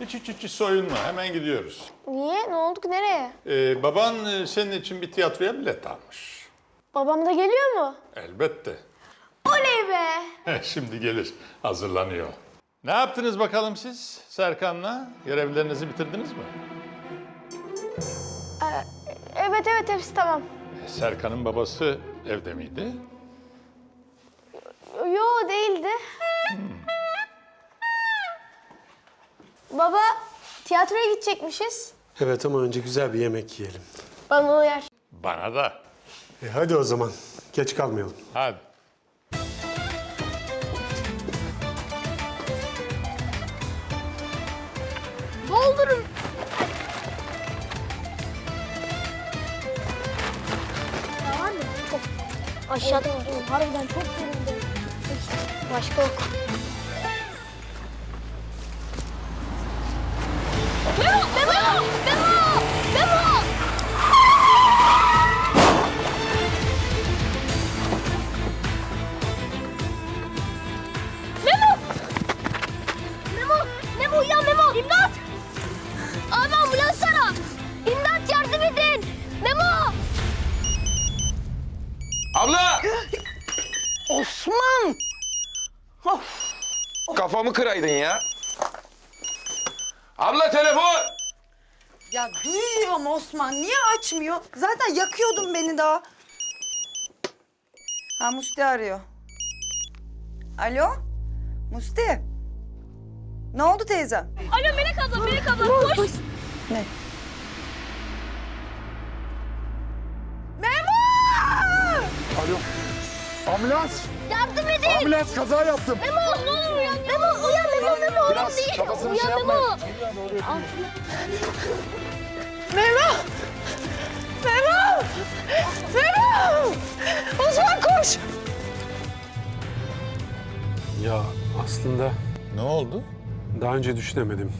Hiç hiç hiç, soyunma. Hemen gidiyoruz. Niye? Ne oldu ki? Nereye? Ee, baban e, senin için bir tiyatroya bilet almış. Babam da geliyor mu? Elbette. Oley be! Şimdi gelir. Hazırlanıyor. Ne yaptınız bakalım siz Serkan'la? Görevlerinizi bitirdiniz mi? Evet evet hepsi tamam. Serkan'ın babası evde miydi? Baba tiyatroya gidecekmişiz. Evet ama önce güzel bir yemek yiyelim. Bana uyar. Bana da. E hadi o zaman. Geç kalmayalım. Hadi. Doldurun. Ya var mı? Çok aşağıda var. Harbiden çok derinde. Başka yok. Kafamı kıraydın ya. Abla telefon! Ya duyuyorum Osman. Niye açmıyor? Zaten yakıyordun beni daha. Ha Musti arıyor. Alo? Musti? Ne oldu teyzem? Alo Melek abla, Melek abla koş! Ne? Alo. Ambulans. Yardım! Ambulans kaza yaptım. Memo ne olur uyan! Memo uyan Memo Memo Biraz değil! kafasını uyan şey Memo! Memo! Memo! Memo! Osman koş! Ya aslında Ne oldu? daha önce düşünemedim.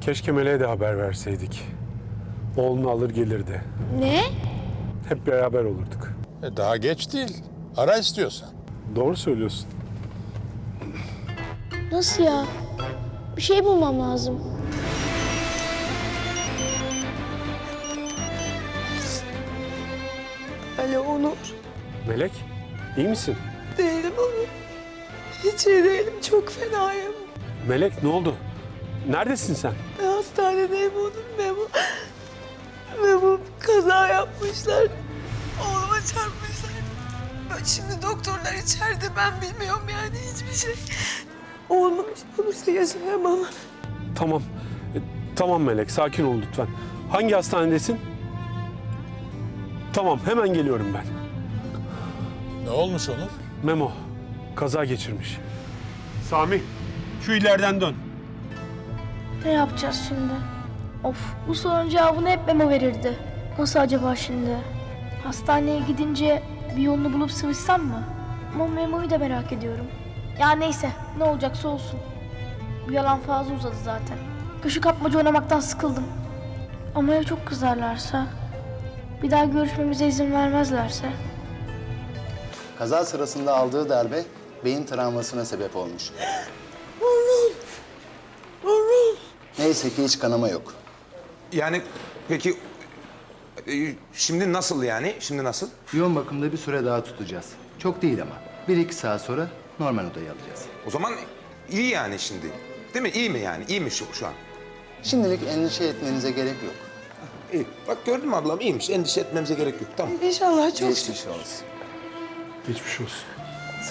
Keşke Meleğe de haber verseydik. Oğlunu alır gelirdi. Ne? Hep beraber olurduk. E, daha geç değil. Ara istiyorsan. Doğru söylüyorsun. Nasıl ya? Bir şey bulmam lazım. Alo Onur. Melek, iyi misin? Değilim Onur. Hiç iyi değilim. Çok fenayım. Melek ne oldu? Neredesin sen? Ben hastanedeyim Onur. Memo. Memo kaza yapmışlar. Oğluma çarpmışlar. Şimdi doktorlar içeride. Ben bilmiyorum yani hiçbir şey. Oğluma bir şey olursa yaşayamam. Tamam. E, tamam Melek, sakin ol lütfen. Hangi hastanedesin? Tamam, hemen geliyorum ben. Ne olmuş Onur? Memo, kaza geçirmiş. Sami, şu ileriden dön. Ne yapacağız şimdi? Of bu sorunun cevabını hep Memo verirdi. Nasıl acaba şimdi? Hastaneye gidince bir yolunu bulup sıvışsam mı? Ama Memo'yu da merak ediyorum. Ya neyse ne olacaksa olsun. Bu yalan fazla uzadı zaten. Köşe kapmaca oynamaktan sıkıldım. Ama ya çok kızarlarsa? Bir daha görüşmemize izin vermezlerse? Kaza sırasında aldığı darbe beyin travmasına sebep olmuş. Neyse ki hiç kanama yok. Yani peki e, şimdi nasıl yani? Şimdi nasıl? Yoğun bakımda bir süre daha tutacağız. Çok değil ama. Bir iki saat sonra normal odaya alacağız. O zaman iyi yani şimdi. Değil mi? İyi mi yani? İyi mi şu, şu an? Şimdilik endişe etmenize gerek yok. İyi. Bak gördün mü ablam iyiymiş. Endişe etmemize gerek yok. Tamam. İnşallah çok Geçmiş olsun. Geçmiş olsun.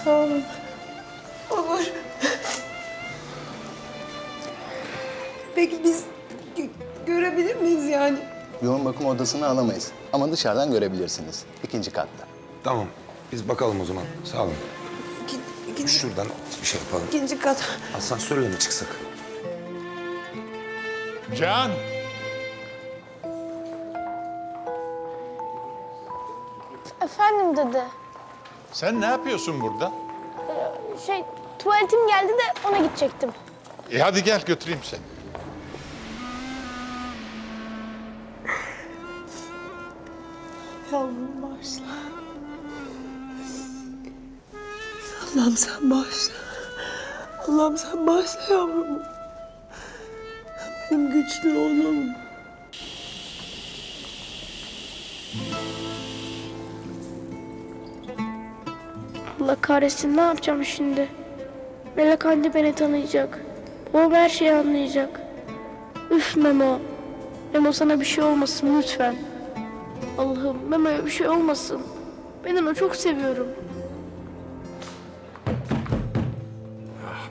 sağ olun. Olur. Peki biz gö- görebilir miyiz yani? Yoğun bakım odasını alamayız. Ama dışarıdan görebilirsiniz. İkinci katta. Tamam. Biz bakalım o zaman. Sağ olun. İki, ikinci, Şuradan bir şey yapalım. ikinci kat. Asansörle mi çıksak? Can! Efendim dede. Sen ne yapıyorsun burada? Şey tuvaletim geldi de ona gidecektim. E hadi gel götüreyim seni. Yavrum bağışla. Allah'ım sen bağışla. Allah'ım sen bağışla yavrumu. Benim güçlü oğlum. Allah kahretsin ne yapacağım şimdi? Melek anne beni tanıyacak. Babam her şeyi anlayacak. Üf Memo. Memo sana bir şey olmasın lütfen. Allah'ım Memo'ya bir şey olmasın. Ben onu çok seviyorum.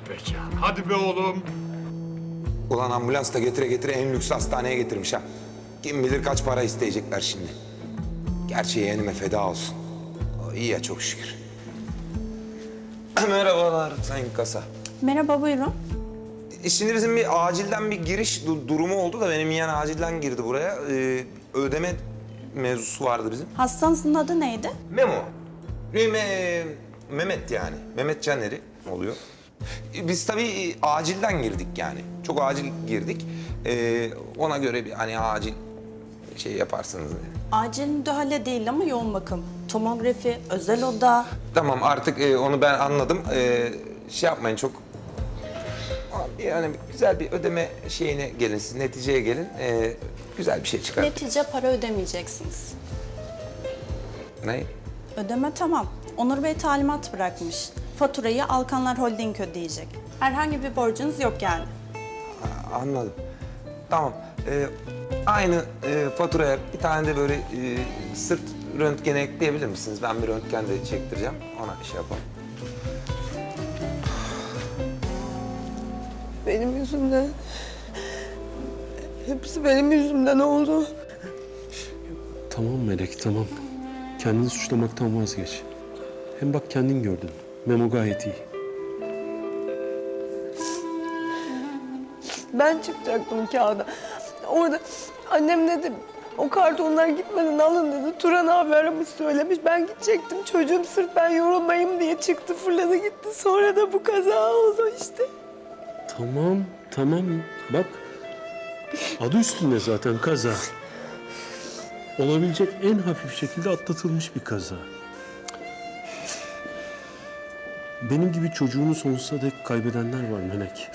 Peki. Hadi be oğlum. Ulan ambulans da getire getire en lüks hastaneye getirmiş ha. Kim bilir kaç para isteyecekler şimdi. Gerçi yeğenime feda olsun. O iyi ya çok şükür. Merhabalar Sayın Kasa. Merhaba buyurun. E, Şimdi bizim bir acilden bir giriş du- durumu oldu da benim yeğen acilden girdi buraya. Ee, ödeme mevzusu vardı bizim. Hastanızın adı neydi? Memo. Ne, Me- Mehmet yani. Mehmet Caner'i oluyor. E, Biz tabii acilden girdik yani. Çok acil girdik. Ee, ona göre bir hani acil şey yaparsınız. Acil müdahale değil ama yoğun bakım. Tomografi, özel oda. Tamam artık e, onu ben anladım. Ee, şey yapmayın çok... Yani güzel bir ödeme şeyine gelin, siz neticeye gelin. Ee, güzel bir şey çıkar. Netice para ödemeyeceksiniz. Ne? Ödeme tamam. Onur Bey talimat bırakmış. Faturayı Alkanlar Holding ödeyecek. Herhangi bir borcunuz yok yani. Anladım. Tamam. Ee, aynı e, faturaya bir tane de böyle e, sırt röntgeni ekleyebilir misiniz? Ben bir röntgen de çektireceğim. Ona şey yapalım. Benim yüzümden. Hepsi benim yüzümden oldu. Tamam Melek tamam. Kendini suçlamaktan vazgeç. Hem bak kendin gördün. Memo gayet iyi. Ben çıkacaktım kağıda. Orada annem dedi o kartonlar gitmeden alın dedi. Turan abi aramış söylemiş. Ben gidecektim. Çocuğum sırf ben yorulmayayım diye çıktı fırladı gitti. Sonra da bu kaza oldu işte. Tamam tamam bak. Adı üstünde zaten kaza. Olabilecek en hafif şekilde atlatılmış bir kaza. Benim gibi çocuğunu sonsuza dek kaybedenler var Melek.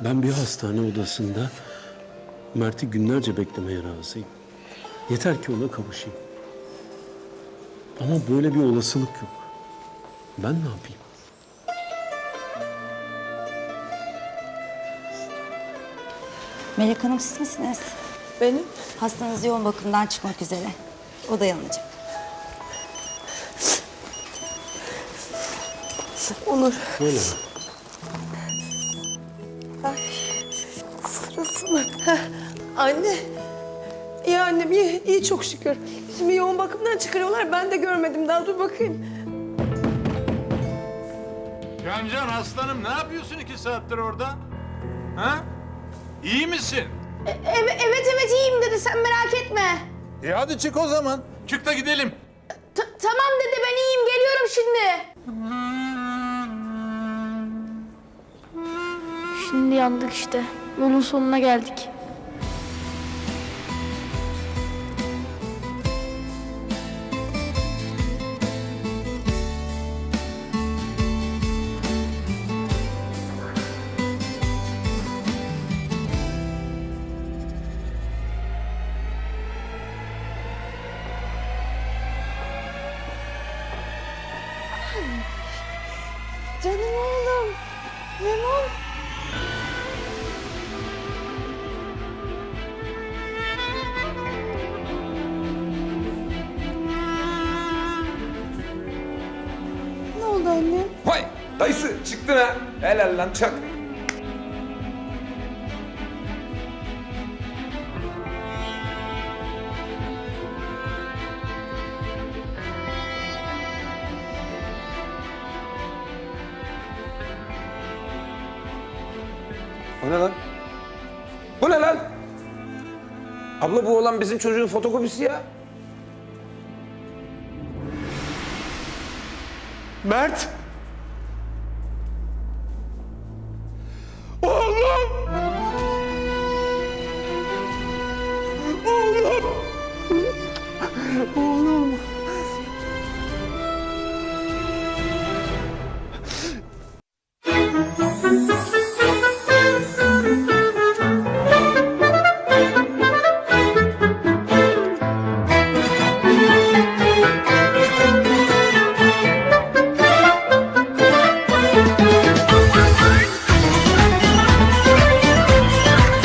Ben bir hastane odasında Mert'i günlerce beklemeye razıyım. Yeter ki ona kavuşayım. Ama böyle bir olasılık yok. Ben ne yapayım? Melek Hanım siz misiniz? Benim Hastanız yoğun bakımdan çıkmak üzere. O dayanacak. Onur Böyle. sırası mı? Anne. İyi annem iyi, iyi çok şükür. Şimdi yoğun bakımdan çıkarıyorlar. Ben de görmedim daha dur bakayım. Cancan aslanım ne yapıyorsun iki saattir orada? Ha? İyi misin? Evet evet evet iyiyim dedi sen merak etme. E hadi çık o zaman. Çık da gidelim. tamam dede ben iyiyim geliyorum şimdi. Şimdi yandık işte. Yolun sonuna geldik. Dayısı çıktın ha. Helal lan çak. O ne lan? Bu ne lan? Abla bu olan bizim çocuğun fotokopisi ya. Mert!